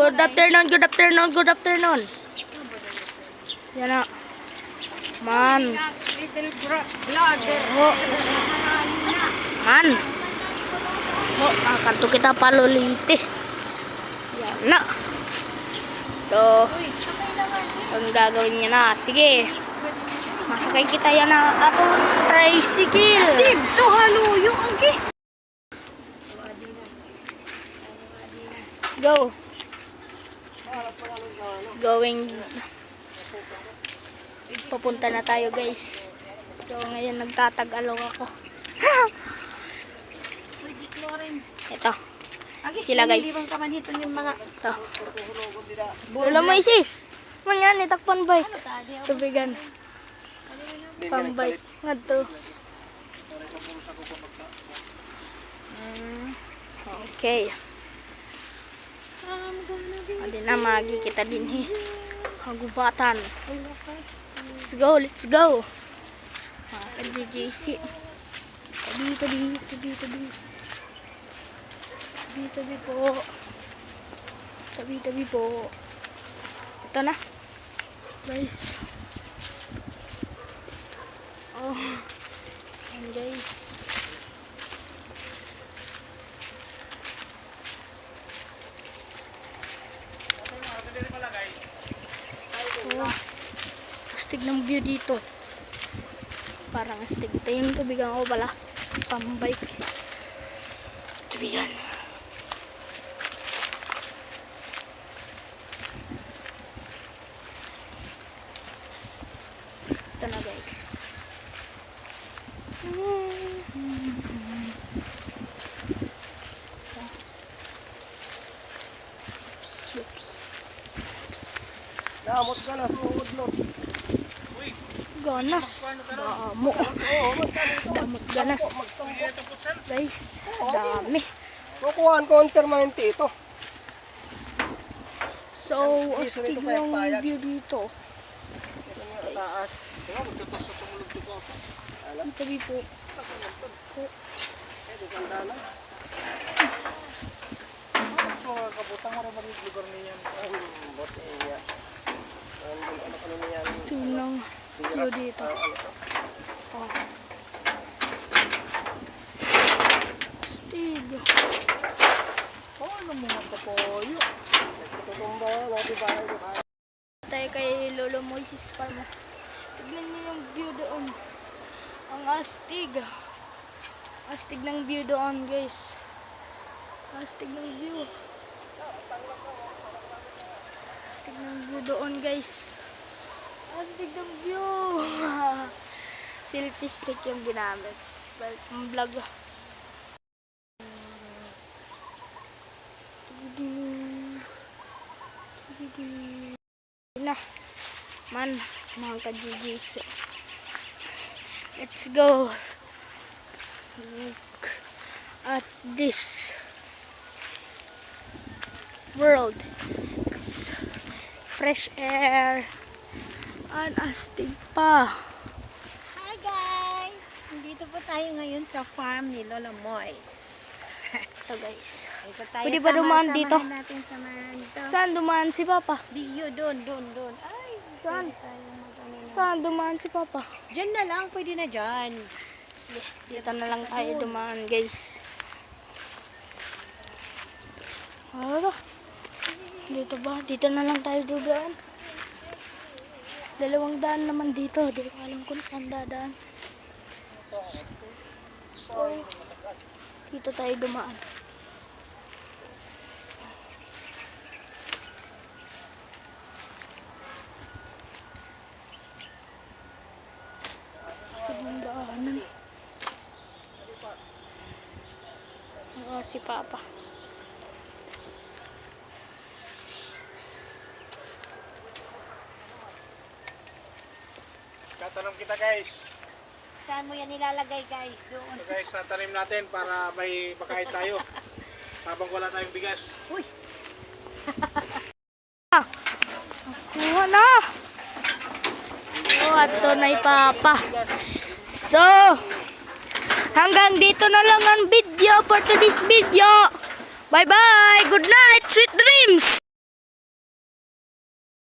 Good afternoon, good afternoon, good afternoon. Yan na. Man. Little brother. Oh. Man. Oh, kanto kita palulite. Yan na. So, ang gagawin niya na. Sige. Masakay kita yan na atong tricycle. Dito haluyo agi. Let's go. Going papunta na tayo guys. So ngayon nagtatag-along ako. Ito. Sila, guys. Ito. Wala mo isis. Man yan, itakpan di Tubigan. Pambay. Ngadto. Mm, Okay. Adi na magi kita din he. Hagubatan. Let's go, let's go. Ah, kay JC. Tabi, tabi, tabi, tabi. Tabi, po. Tabi, tabi po. Ito na. Guys. Oh. Ayan guys. Oh. Astig ng view dito. Parang astig. Ito yung tubigan ko pala. Pambike. Tubigan. Ito na guys. Oops. Damot ka na, suod no. Ganas. Damo. Damot ganas. Guys, dami. Kukuhaan ko ang permanente ito. So, astig yung view dito. Ito nga taas. Magtutos sa tumulog ko. Ala, Ang tabi po. di ganda na. Mga kabutang mo rin lugar niyan. Ang bote. Ang ano ano niyan. Astig ng view dito. To? Oh. Astig. Oh, ano mo mga kapoyo. Nagtutumba, wati ba ito ka? Tayo kay Lolo Moises Palma. Tignan niyo yung view doon. Ang astig. Astig ng view doon, guys. Astig ng view. Astig ng view doon, guys. Astig ng view. Selfie stick yung ginamit. Well, ang vlog. Na. Man, mga ka-GGs. Let's go. Look at this world. It's fresh air. Ang astig pa. Hi guys! Nandito po tayo ngayon sa farm ni Lola Moy. Ito guys. Ito tayo Pwede ba dumaan dito? natin samahan dito. Saan dumaan si Papa? Diyo, doon, doon, doon. Ay, Saan? Saan dumaan si Papa? Diyan na lang, pwede na dyan. Dito na lang tayo dumaan guys. Ano? Dito ba? Dito na lang tayo dumaan. Dalawang daan naman dito. Di ko alam kung saan dadaan. So, dito tayo dumaan. Ibang daanan. Oo, si Papa. Tatanong kita guys. Saan mo yan nilalagay guys? Doon. So guys, tatanim natin para may makain tayo. Habang wala tayong bigas. Uy! Kuha na! Oh, ato na Papa. So, hanggang dito na lang ang video for today's video. Bye-bye! Good night! Sweet dreams!